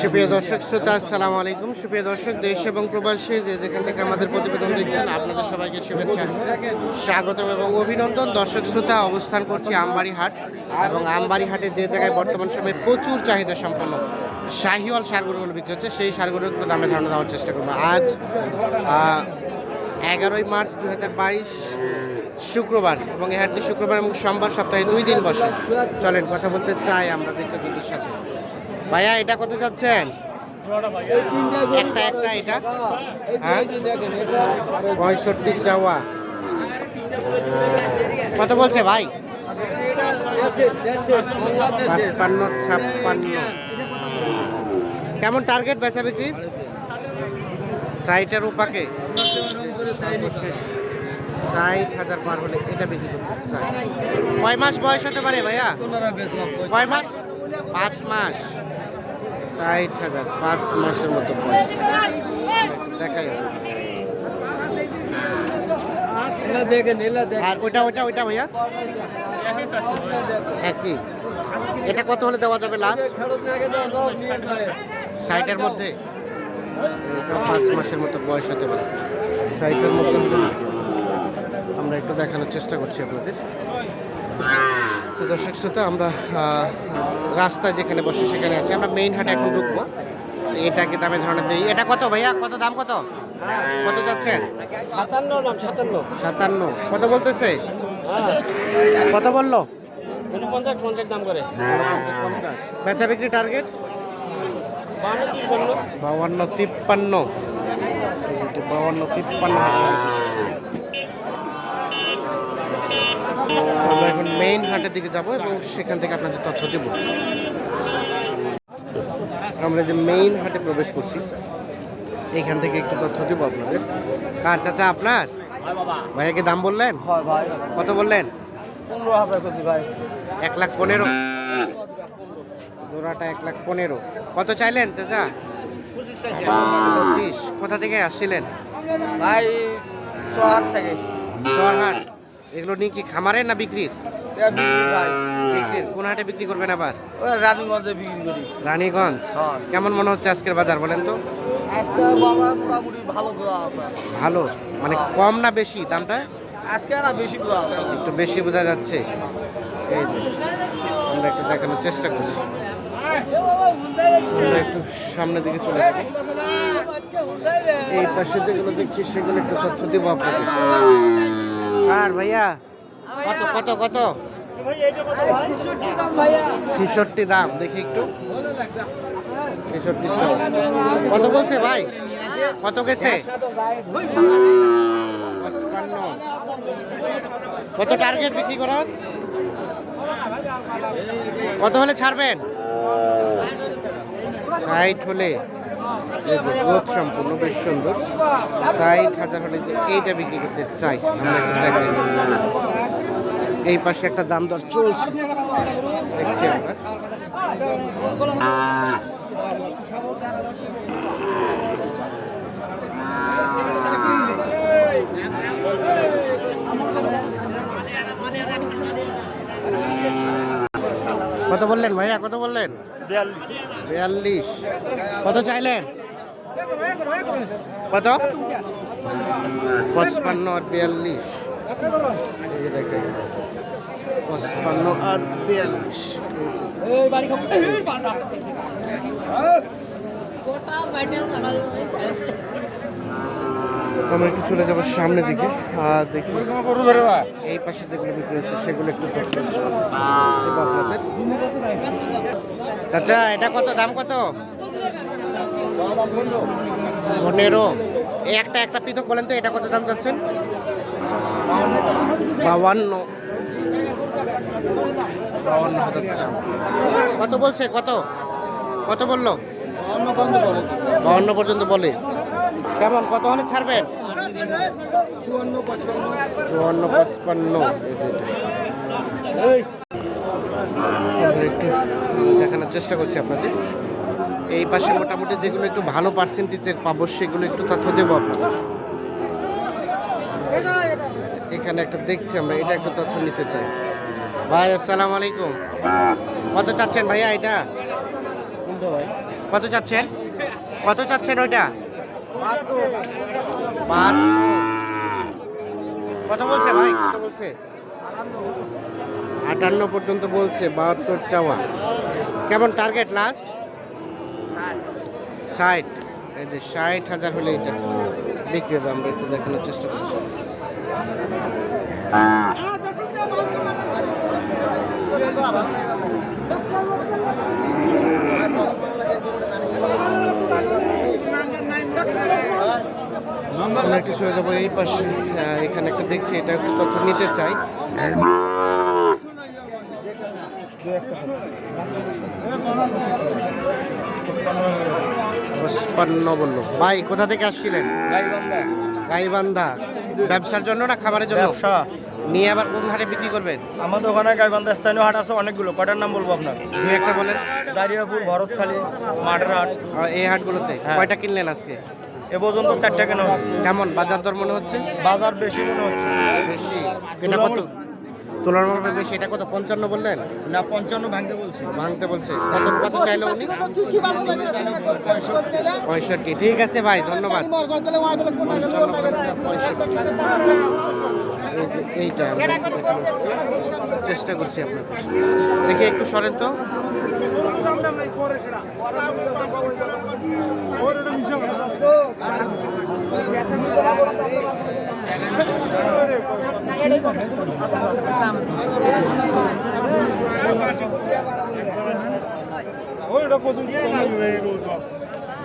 সুপ্রিয় দর্শক শ্রোতা, আসসালামু আলাইকুম। সুপ্রিয় দর্শক, দেশ এবং প্রবাসী যে যেখান থেকে আমাদের প্রতিবেদন দেখছেন, আপনাদের সবাইকে শুভেচ্ছা, স্বাগতম এবং অভিনন্দন। দর্শক শ্রোতা, অবস্থান করছি আমবাড়ি হাট এবং আমবাড়ি হাটে যে জায়গায় বর্তমান সময়ে প্রচুর চাহিদা সম্পন্ন শাহিওয়াল সারগরুগুলো বিক্রি হচ্ছে, সেই সারগরুগুলো দামে ধারণা দেওয়ার চেষ্টা করব। আজ এগারোই মার্চ দুহাজার বাইশ, শুক্রবার এবং এই হাটটি শুক্রবার এবং সোমবার সপ্তাহে দুই দিন বসে। চলেন, কথা বলতে চাই আমরা বিক্রেতাদের সাথে। ভাইয়া এটা কত যাচ্ছেন একটা একটা এটা? হ্যাঁ? পঁয়ষট্টি চাওয়া। কত বলছে ভাই? পাঁচপান্ন ছাপ্পান্ন। কেমন টার্গেট বেচা বিক্রি? ষাটের উপাকে। ষাট হাজার পার হলে এটা বিক্রি করতে চাই। কয় মাস বয়স হতে পারে ভাইয়া? কয় মাস? পাঁচ মাস। ষাট হাজার পাঁচ মাসের মতো বয়স। দেখাই। আর ওইটা ওইটা ওইটা ভাইয়া? একই। এটা কত হলে দেওয়া যাবে লাস্ট? ষাটের মধ্যে? এটা পাঁচ মাসের মতো বয়স হতে পারে। ষাটের মধ্যে আমরা একটু দেখানোর চেষ্টা করছি আপনাদের। তো দর্শক শ্রোতা আমরা আহ, রাস্তায় যেখানে বসে সেখানে আছি। আমরা মেইন হাটে এখন ঢুকবো। এটাকে দামে ধরনের দিই এটা কত ভাইয়া? কত দাম কত? কত যাচ্ছেন সাতান্ন নাম সাতান্ন। সাতান্ন। কত বলতেছে? কত বলল? পঞ্চাশ পঞ্চাশ দাম করে। পঞ্চাশ। বেচা বিক্রি টার্গেট? বাউান্ন তিপ্পান্ন। বাউান্ন তিপ্পান্ন। আমরা এখন মেইন হাটের দিকে যাব এবং সেখান থেকে আপনাদের তথ্য দেব। আমরা যে মেইন হাটে প্রবেশ করছি এখান থেকে একটু তথ্য দেবো আপনাদের। কার চাচা আপনার? ভাইয়াকে দাম বললেন? কত বললেন? এক লাখ পনেরো। জোড়াটা এক লাখ পনেরো। কত চাইলেন চাচা? পঁচিশ কোথা থেকে আসছিলেন? ভাই চুয়াহাট থেকে। চরহাট এগুলো নিয়ে কি খামারের না বিক্রির? বিক্রি বিক্রির। কোন হাটে বিক্রি করবেন আবার? রানীগঞ্জে বিক্রি করি। রানীগঞ্জ? হ্যাঁ। কেমন মনে হচ্ছে আজকের বাজার বলেন তো? আজকে বাজার মোটামুটি ভালো আছে। ভালো? মানে কম না বেশি দামটা? আজকে না বেশি আছে। একটু বেশি বোঝা যাচ্ছে। এই যে আমরা একটু দেখানোর চেষ্টা করছি। আমরা একটু সামনের দিকে চলে যাব এই পাশে যেগুলো দেখছি সেগুলো একটু তথ্য দিব আপনাকে আর ভাইয়া? কত কত কত? ছেষট্টি দাম দেখি একটু। ছেষট্টি দাম কত বলছে ভাই? কত গেছে? কত টার্গেট বিক্রি করার? কত হলে ছাড়বেন? ষাট হলে। এই যে গ্রোথ সম্পূর্ণ বেশ সুন্দর। ষাট হাজার হলে যে এইটা বিক্রি করতে চাই। এই পাশে একটা দাম দর চলছে। দেখছি আমরা। কত বললেন ভাইয়া, কত বললেন? বিয়াল্লিশ। কত চাইলেন? কত? পঁচপান্ন আর বিয়াল্লিশ। দেখেন। পঁচপান্ন আর বিয়াল্লিশ। আমরা একটু চলে যাব সামনের দিকে। আর দেখি এই পাশে যেগুলো বিক্রি হচ্ছে সেগুলো একটু। চাচা এটা কত? দাম কত? পনেরো। এই একটা একটা পৃথক বলেন তো এটা কত দাম চাচ্ছেন? বাউান্ন। বাউান্ন হাজার কত বলছে? কত? কত বলল? বাউন্ন পর্যন্ত বলে। কেমন? কত হলে ছাড়বেন? চুয়ান্ন পঁচপান্ন। একটু দেখানোর চেষ্টা করছি আপনাদের। এই পাশে মোটামুটি যেগুলো একটু ভালো পার্সেন্টেজের পাবো সেগুলো একটু তথ্য দেবো আপনাদের। এখানে একটা দেখছি আমরা এটা একটু তথ্য নিতে চাই। ভাই আসসালামু আলাইকুম। কত চাচ্ছেন ভাইয়া এটা? ভাই। কত চাচ্ছেন? কত চাচ্ছেন ওইটা? কত বলছে ভাই কত বলছে। আটান্ন পর্যন্ত বলছে, বাহাত্তর চাওয়া। কেমন টার্গেট লাস্ট ষাট। এই যে ষাট হাজার হলে এটা বিক্রি হবে, আমরা একটু দেখানোর চেষ্টা করছি আমরা একটু চলে যাব এই পাশে এখানে একটা দেখছি এটা একটু তথ্য নিতে চাই। বলল। ভাই কোথা থেকে আসছিলেন? গাইবান্ধা। ব্যবসার জন্য না খাবারের জন্য? ব্যবসা। নিয়ে আবার কোন হাটে বিক্রি করবেন? আমাদের ওখানে গাইবান্ধা স্থানীয় হাট আছে অনেকগুলো। কটার নাম বলব আপনার? দুই একটা বলেন। দারিয়াপুর ভরতখালী মাঠের হাট। আর এই হাটগুলোতে। হ্যাঁ। কয়টা কিনলেন আজকে? এ পর্যন্ত চারটা কেন কেমন? বাজার দর মনে হচ্ছে? বাজার বেশি মনে হচ্ছে। বেশি। এটা কত? তুলনামূলক বেশি এটা কত পঞ্চান্ন বললেন? না পঞ্চান্ন ভাঙতে বলছি। ভাঙতে বলছে। কত কত চাইলো উনি? পঁয়ষট্টি। ঠিক আছে ভাই ধন্যবাদ। এই এইটা চেষ্টা করছি আপনাদের দেখি একটু সরেন তো।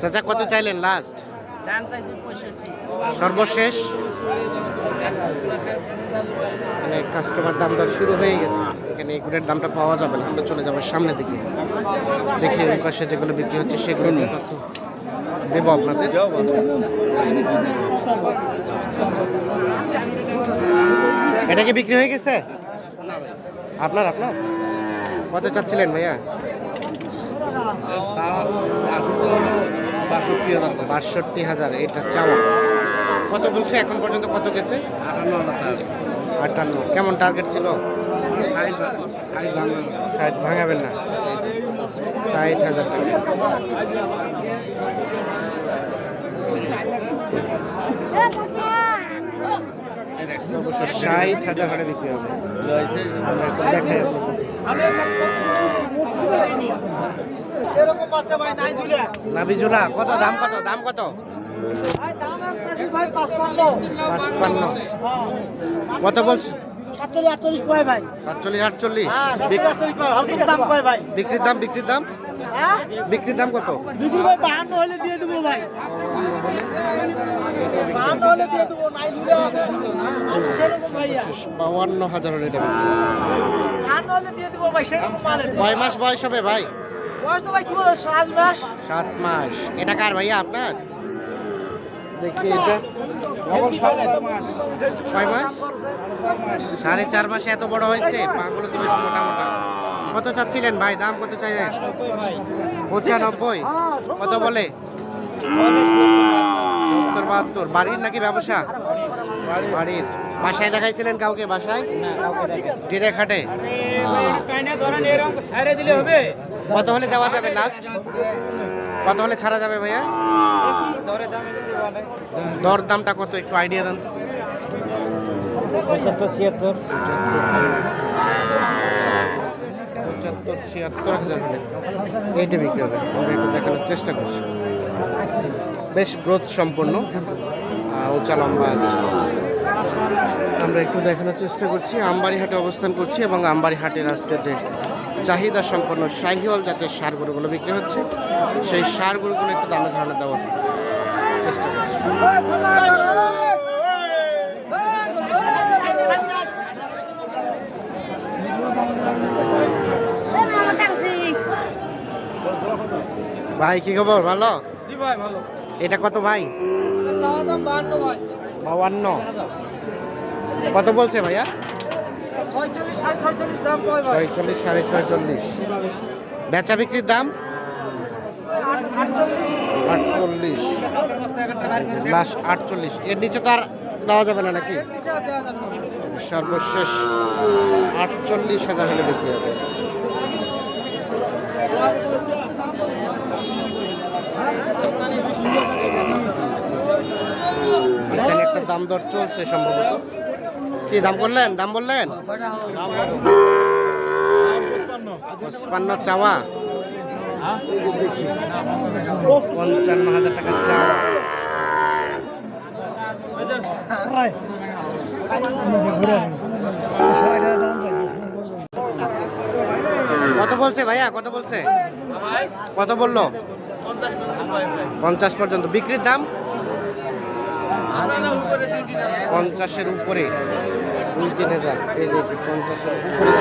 চাচা কত চাইলেন লাস্ট সর্বশেষ? মানে কাস্টমার দাম দর শুরু হয়ে গেছে। এখানে এই এগুলোর দামটা পাওয়া যাবে না আমরা চলে যাব সামনের দিকে। দেখি ওই পাশে যেগুলো বিক্রি হচ্ছে সেগুলো নিয়ে তথ্য দেবো আপনাদের। এটা কি বিক্রি হয়ে গেছে? আপনার আপনার? কত চাচ্ছিলেন ভাইয়া? বাষট্টি হাজার, এটা চাওয়া। কত বলছে? এখন পর্যন্ত কত গেছে? আটান্ন। কেমন টার্গেট ছিল? ষাট ভাঙাবেন না। ষাট হাজার টাকা ষাট হাজার হারে বিক্রি হবে। দুলে নাবিজুলা, কত? দাম কত? দাম কত? পাঁচপান্ন। কত বলছে? সাতচল্লিশ, আটচল্লিশ। কয় ভাই সাতচল্লিশ আটচল্লিশ বিক- সাতচল্লিশ আটচল্লিশ কয় হলকুম দাম কয় ভাই বিক্রির দাম বিক্রির দাম? বিক্রির দাম কত? বিক্রি ভাই বাহান্ন হলে দিয়ে দেবো ভাই। বাউান্ন হাজার হলে এটা বিক্রি। হবে। বাহান্ন হলে দিয়ে দেবো ভাই সেরকম মাল কয় মাস বয়স হবে ভাই? বয়স তো ভাই কি বলে সাত মাস। সাত মাস। এটা কার ভাইয়া আপনার? দেখি এটা কয় মাস? সাড়ে চার মাসে এত বড় হয়েছে? পাগুলো তো বেশ মোটা মোটা। কত চাচ্ছিলেন ভাই? দাম কত চাইলেন? পঁচানব্বই। কত বলে? সত্তর বাহাত্তর। বাড়ির নাকি ব্যবসা? বাড়ির। বাসায় দেখাইছিলেন কাউকে? বাসায়? ডিরে খাটে কত হলে দেওয়া যাবে লাস্ট কত হলে ছাড়া যাবে ভাইয়া? দর দামটা কত? একটু আইডিয়া দেন। পঁচাত্তর ছিয়াত্তর। পঁচাত্তর ছিয়াত্তর হাজার হলে। এইটা বিক্রি হবে। আমরা একটু দেখানোর চেষ্টা করছি। বেশ গ্রোথ সম্পন্ন উঁচা লম্বা আছে। আমরা একটু দেখানোর চেষ্টা করছি আমবাড়ি হাটে অবস্থান করছি এবং আমবাড়ি হাটের আজকে যে চাহিদা সম্পন্ন শাহিওয়াল জাতের সার গরুগুলো বিক্রি হচ্ছে, সেই সার গরুগুলো একটু দামে ধারণা দেওয়ার চেষ্টা করছি। ভাই, কি খবর? ভালো? ভাই ভালো। এটা কত ভাই? বাউান্ন কত বলছে ভাইয়া? ছয়চল্লিশ সাড়ে ছয়চল্লিশ বেচা বিক্রির দাম? আটচল্লিশ। আটচল্লিশ লাস্ট আটচল্লিশ। এর নিচে তো আর দেওয়া যাবে না নাকি? সর্বশেষ আটচল্লিশ হাজার হলে বিক্রি হবে এখানে একটা দাম দর চলছে সম্ভবত। কি দাম করলেন? দাম বললেন? পঞ্চান্ন চাওয়া। পঞ্চান্ন হাজার টাকা কত বলছে ভাইয়া? কত বলছে? কত বলল? পঞ্চাশ পর্যন্ত। বিক্রির দাম? পঞ্চাশের উপরে দুই তিন হাজার এই যে পঞ্চাশের উপরে।